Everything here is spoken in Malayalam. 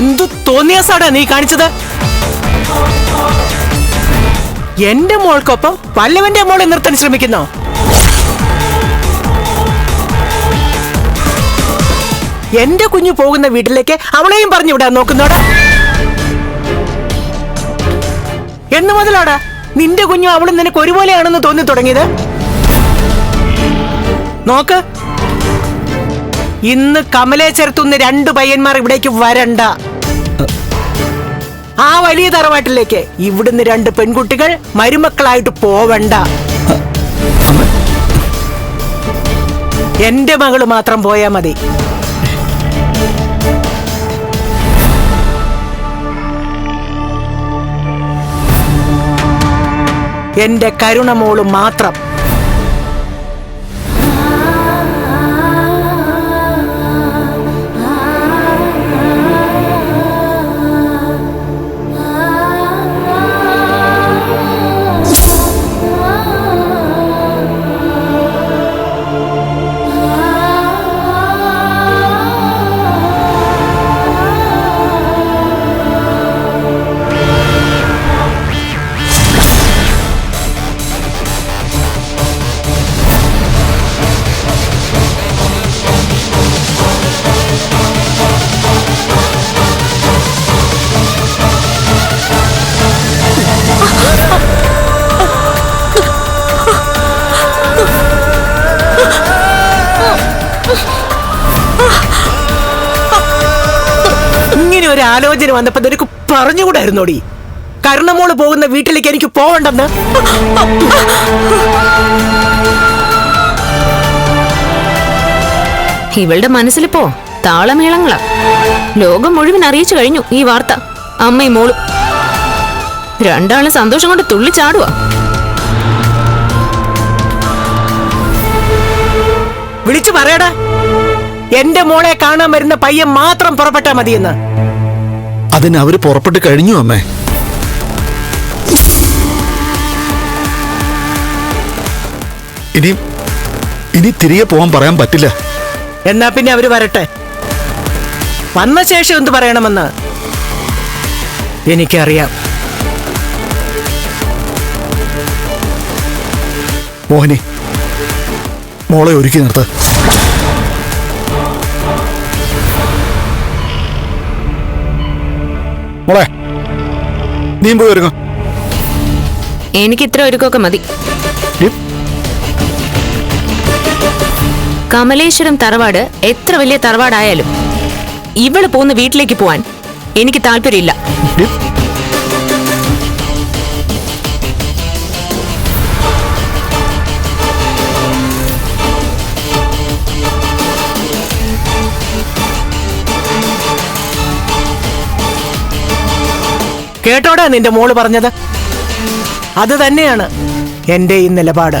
എന്തു തോന്നിയാസാടാ നീ കാണിച്ചത്? എന്റെ മോൾക്കൊപ്പം പല്ലവന്റെ മോളെ നിർത്താൻ ശ്രമിക്കുന്നോ? എന്റെ കുഞ്ഞു പോകുന്ന വീട്ടിലേക്ക് അവളെയും പറഞ്ഞു വിടാൻ നോക്കുന്നോടാ? എന്ന് മുതലാടാ നിന്റെ കുഞ്ഞു അവളും നിനക്ക് ഒരുപോലെയാണെന്ന് തോന്നി തുടങ്ങിയത്? നോക്ക്. ഇന്ന് കമലെ ചേർത്തുന്ന രണ്ടു പയ്യന്മാർ ഇവിടേക്ക് വരണ്ട. ആ വലിയ തറവാട്ടിലേക്ക് ഇവിടുന്ന് രണ്ട് പെൺകുട്ടികൾ മരുമക്കളായിട്ട് പോവണ്ട. എന്റെ മകൾ മാത്രം പോയാ മതി. എന്റെ കരുണമോൾ മാത്രം. ഒരു ആലോചന വന്നപ്പോ നിനക്ക് പറഞ്ഞുകൂടായിരുന്നോടി. കരുണമോൾ പോകുന്ന വീട്ടിലേക്ക് എനിക്ക് പോവണ്ടെന്ന്. ഇവളുടെ മനസ്സിലിപ്പോ താളമേളങ്ങളാ. ലോകം മുഴുവൻ അറിയിച്ചു കഴിഞ്ഞു ഈ വാർത്ത. അമ്മയും മോളും. രണ്ടാളും സന്തോഷം കൊണ്ട് തുള്ളിച്ചാടുക വിളിച്ചു പറയടാ. എന്റെ മോളെ കാണാൻ വരുന്ന പയ്യൻ മാത്രം പുറപ്പെട്ടാ മതിയെന്ന്. അതിന് അവർ പുറപ്പെട്ട് കഴിഞ്ഞു അമ്മേ. ഇനി ഇനി തിരികെ പോവാൻ പറയാൻ പറ്റില്ല. എന്നാ പിന്നെ അവർ വരട്ടെ. വന്ന ശേഷം എന്ത് പറയണമെന്ന് എനിക്കറിയാം. മോഹിനി മോളെ ഒരുക്കി നിർത്ത്. മോളെ നീ പോയി ഒരുങ്ങ. എനിക്ക് ഇത്ര ഒരുക്കൊക്കെ മതി. കമലേശ്വരം തറവാട് എത്ര വലിയ തറവാടായാലും ഇവൾ പോകുന്ന വീട്ടിലേക്ക് പോവാൻ എനിക്ക് താല്പര്യമില്ല. കേട്ടോടാ നിന്റെ മോൾ പറഞ്ഞത്? അത് തന്നെയാണ് എന്റെ ഈ നിലപാട്.